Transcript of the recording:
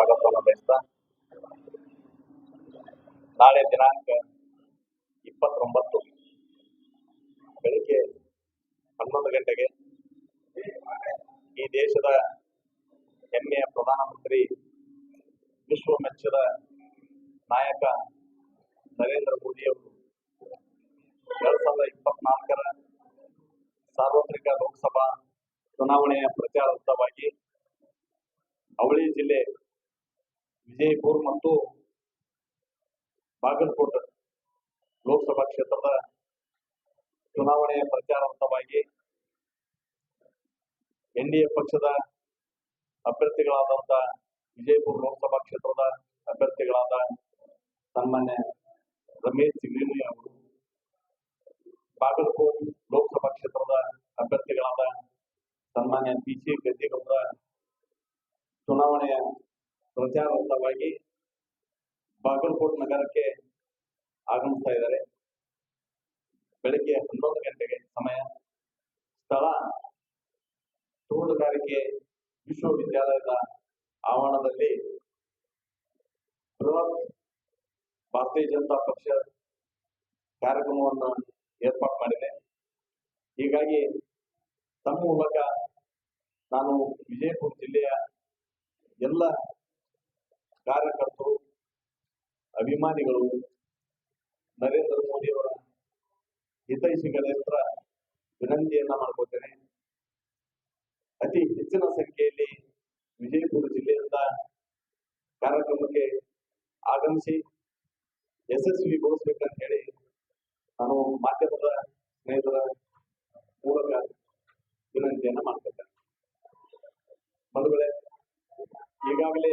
ಸ್ವಾಗತವನ್ನು ಬಯಸ್ತಾ ನಾಳೆ ದಿನಾಂಕ ಇಪ್ಪತ್ತೊಂಬತ್ತು. ಬೆಳಿಗ್ಗೆ ಹನ್ನೊಂದು ಗಂಟೆಗೆ ಈ ದೇಶದ ಹೆಮ್ಮೆಯ ಪ್ರಧಾನಮಂತ್ರಿ, ವಿಶ್ವ ಮೆಚ್ಚದ ನಾಯಕ ನರೇಂದ್ರ ಮೋದಿಯವರು ಎರಡ್ ಸಾವಿರದ ಇಪ್ಪತ್ನಾಲ್ಕರ ಸಾರ್ವತ್ರಿಕ ಲೋಕಸಭಾ ಚುನಾವಣೆಯ ಪ್ರಚಾರಾರ್ಥವಾಗಿ ಅವಳಿ ಜಿಲ್ಲೆ ವಿಜಯಪುರ ಮತ್ತು ಬಾಗಲಕೋಟೆ ಲೋಕಸಭಾ ಕ್ಷೇತ್ರದ ಚುನಾವಣೆಯ ಪ್ರಚಾರಾರ್ಥವಾಗಿ ಎನ್ಡಿಎ ಪಕ್ಷದ ಅಭ್ಯರ್ಥಿಗಳಾದಂತ ವಿಜಯಪುರ ಲೋಕಸಭಾ ಕ್ಷೇತ್ರದ ಅಭ್ಯರ್ಥಿಗಳಾದ ಸನ್ಮಾನ್ಯ ರಮೇಶ್ ಜಿಗಣಿ ಅವರು ಬಾಗಲಕೋಟ್ ಲೋಕಸಭಾ ಕ್ಷೇತ್ರದ ಅಭ್ಯರ್ಥಿಗಳಾದ ಸನ್ಮಾನ್ಯ ಪಿ ಸಿ ಗದ್ದಿಗೌಡ ಚುನಾವಣೆಯ ಪ್ರಚಾರಾರ್ಥವಾಗಿ ಬಾಗಲಕೋಟ್ ನಗರಕ್ಕೆ ಆಗಮಿಸ್ತಾ ಇದ್ದಾರೆ. ಬೆಳಗ್ಗೆ ಹನ್ನೊಂದು ಗಂಟೆಗೆ ಸಮಯ. ಸ್ಥಳ ತೋಟಗಾರಿಕೆ ವಿಶ್ವವಿದ್ಯಾಲಯದ ಆವರಣದಲ್ಲಿ ಬೃಹತ್ ಭಾರತೀಯ ಜನತಾ ಪಕ್ಷ ಕಾರ್ಯಕ್ರಮವನ್ನು ಏರ್ಪಾಡು ಮಾಡಿದೆ. ಹೀಗಾಗಿ ತಮ್ಮ ಮೂಲಕ ನಾನು ವಿಜಯಪುರ ಜಿಲ್ಲೆಯ ಎಲ್ಲ ಕಾರ್ಯಕರ್ತರು, ಅಭಿಮಾನಿಗಳು, ನರೇಂದ್ರ ಮೋದಿಯವರ ಹಿತೈಷಿಗಳ ಹತ್ರ ವಿನಂತಿಯನ್ನ ಮಾಡ್ಕೋತೇನೆ. ಅತಿ ಹೆಚ್ಚಿನ ಸಂಖ್ಯೆಯಲ್ಲಿ ವಿಜಯಪುರ ಜಿಲ್ಲೆಯಿಂದ ಕಾರ್ಯಕ್ರಮಕ್ಕೆ ಆಗಮಿಸಿ ಯಶಸ್ವಿಗೊಳಿಸ್ಬೇಕಂತ ಹೇಳಿ ನಾನು ಮಾಧ್ಯಮದ ಸ್ನೇಹಿತರ ಮೂಲಕ ವಿನಂತಿಯನ್ನ ಮಾಡ್ತೇನೆ ಬಂಧುಗಳೇ, ಈಗಾಗಲೇ